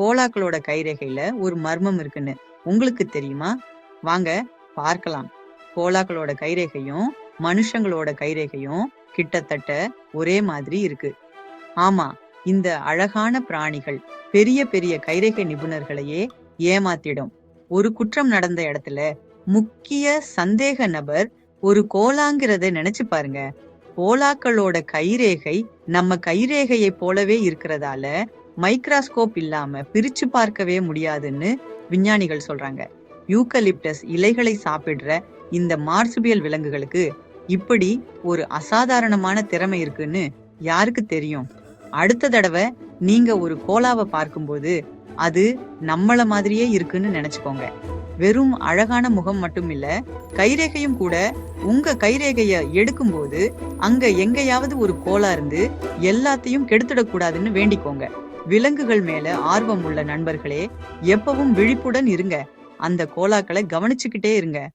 கோலாக்களோட கைரேகையில ஒரு மர்மம் இருக்குன்னு உங்களுக்கு தெரியுமா? வாங்க பார்க்கலாம். கோலாக்களோட கைரேகையும் மனுஷங்களோட கைரேகையும் கிட்டத்தட்ட ஒரே மாதிரி இருக்கு. ஆமா இந்த அழகான பிராணிகள் பெரிய பெரிய கைரேகை நிபுணர்களையே ஏமாத்திடும். ஒரு குற்றம் நடந்த இடத்துல முக்கிய சந்தேக நபர் ஒரு கோலாங்கிறத நினைச்சு பாருங்க. கோலாக்களோட கைரேகை நம்ம கைரேகையை போலவே இருக்கிறதால மைக்ராஸ்கோப் இல்லாம பிரிச்சு பார்க்கவே முடியாதுன்னு விஞ்ஞானிகள் சொல்றாங்க. யூக்கலிப்டஸ் இலைகளை சாப்பிடுற இந்த மார்சுபியல் விலங்குகளுக்கு இப்படி ஒரு அசாதாரணமான திறமை இருக்குன்னு யாருக்கு தெரியும்? அடுத்த தடவை நீங்க ஒரு கோலாவை பார்க்கும்போது அது நம்மள மாதிரியே இருக்குன்னு நினைச்சுக்கோங்க. வெறும் அழகான முகம் மட்டும் இல்ல கைரேகையும் கூட உங்க கைரேகைய எடுக்கும்போது அங்க எங்கேயாவது ஒரு கோலா இருந்து எல்லாத்தையும் கெடுத்துடக்கூடாதுன்னு வேண்டிக்கோங்க. விலங்குகள் மேல ஆர்வம் உள்ள நண்பர்களே எப்பவும் விழிப்புடன் இருங்க. அந்த கோலாக்களை கவனிச்சுக்கிட்டே இருங்க.